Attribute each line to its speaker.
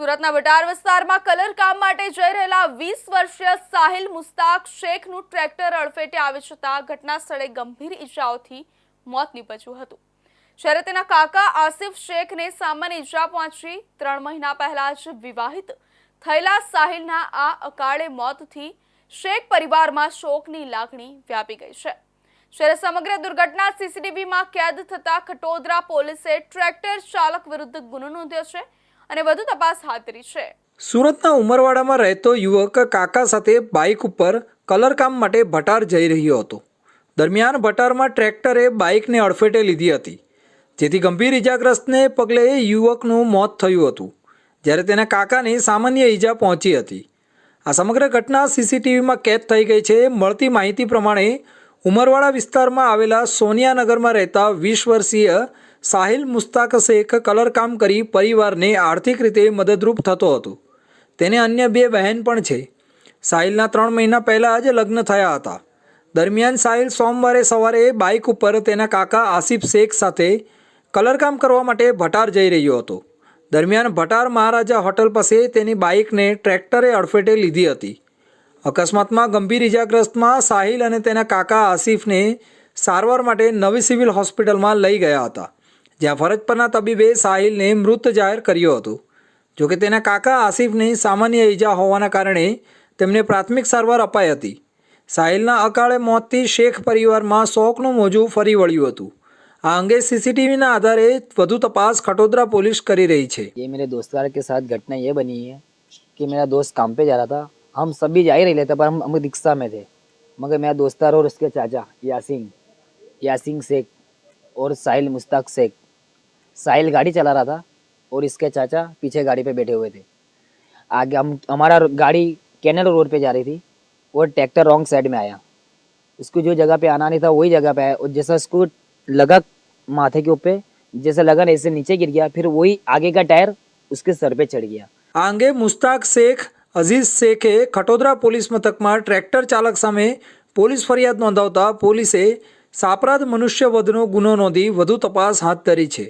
Speaker 1: સુરતના વટાર વિસ્તારમાં કલર કામ માટે જઈ રહેલા વીસ વર્ષીય સાહિલ મુસ્તાક શેખનું ટ્રેક્ટર અડફેટે આવી જતા ઘટના સ્થળે ગંભીર ઈજાઓથી મોત નીપજ્યું હતું. જ્યારે તેના કાકા આસિફ શેખને સામાન્ય ઈજા પહોંચી, ત્રણ મહિના પહેલા જ વિવાહિત થયેલા સાહિલના આ અકાળે મોતથી શેખ પરિવારમાં શોકની લાગણી વ્યાપી ગઈ છે. જ્યારે સમગ્ર દુર્ઘટના સીસીટીવીમાં કેદ થતા ખટોદરા પોલીસે ટ્રેક્ટર ચાલક વિરુદ્ધ ગુનો નોંધ્યો છે. અને વધુ તપાસ હાથ ધરી છે.
Speaker 2: સુરતના ઉમરવાડામાં રહેતો યુવક કાકા સાથે બાઇક ઉપર કલરકામ માટે ભટાર જઈ રહ્યો હતો. દરમિયાન ભટારમાં ટ્રેક્ટરે બાઇકને અડફેટે લીધી હતી. જેથી ગંભીર ઇજાગ્રસ્તને પગલે યુવકનું મોત થયું હતું. જ્યારે તેના કાકાને સામાન્ય ઈજા પહોંચી હતી. આ સમગ્ર ઘટના સીસીટીવીમાં કેદ થઈ ગઈ છે. મળતી માહિતી પ્રમાણે ઉમરવાડા વિસ્તારમાં આવેલા સોનિયાનગરમાં રહેતા વીસ વર્ષીય સાહિલ મુસ્તાક શેખ કલરકામ કરી પરિવારને આર્થિક રીતે મદદરૂપ થતો હતો. તેને અન્ય બે બહેન પણ છે. સાહિલના ત્રણ મહિના પહેલાં જ લગ્ન થયા હતા. દરમિયાન સાહિલ સોમવારે સવારે બાઇક ઉપર તેના કાકા આસિફ શેખ સાથે કલરકામ કરવા માટે ભટાર જઈ રહ્યો હતો. દરમિયાન ભટાર મહારાજા હોટલ પાસે તેની બાઇકને ટ્રેક્ટરે અડફેટે લીધી હતી. અકસ્માતમાં ગંભીર ઇજાગ્રસ્તમાં સાહિલ અને તેના કાકા આસિફને સારવાર માટે નવી સિવિલ હોસ્પિટલમાં લઈ ગયા હતા. જ્યાં ફરજ પરના તબીબે સાહિલને મૃત જાહેર કર્યો હતો જોકે તેના કાકા આસિફને સામાન્ય ઈજા હોવાના કારણે તેમને પ્રાથમિક સારવાર અપાઈ હતી સાહિલના અકાળે મોતથી શેખ પરિવારમાં શોકનું મોજું ફરી વળ્યું હતું આ અંગે સીસીટીવીના આધારે વધુ તપાસ ખટોદરા પોલીસ કરી રહી છે
Speaker 3: ये मेरे दोस्तदार के साथ घटना ये बनी है कि मेरा दोस्त काम पे जा रहा था हम सभी जा ही रहे थे पर हम हम रिक्शा में थे मगर मेरा दोस्तार और उसके चाचा यासीन यासीन शेख और साहिल मुश्ताक शेख साहिल गाड़ी चला रहा था और इसके चाचा पीछे गाड़ी पे बैठे हुए थे आगे हम हमारा गाड़ी कैनल रोड पे जा रही थी और ट्रैक्टर रॉन्ग साइड में आया उसको जो जगह पे आना नहीं था वही जगह पे आया और जैसा उसको लगा माथे के ऊपर जैसे लगा ना ऐसे नीचे गिर गया फिर वही आगे का टायर उसके सर पे चढ़ गया
Speaker 2: આ અંગે મુસ્તાક શેખ અઝીઝ શેખે ખટોદરા પોલીસ મથકમાં ટ્રેક્ટર ચાલક સામે પોલીસ ફરિયાદ નોંધાવતા પોલીસે સાપરાધ મનુષ્યવધનો ગુનો નોંધી વધુ તપાસ હાથ ધરી છે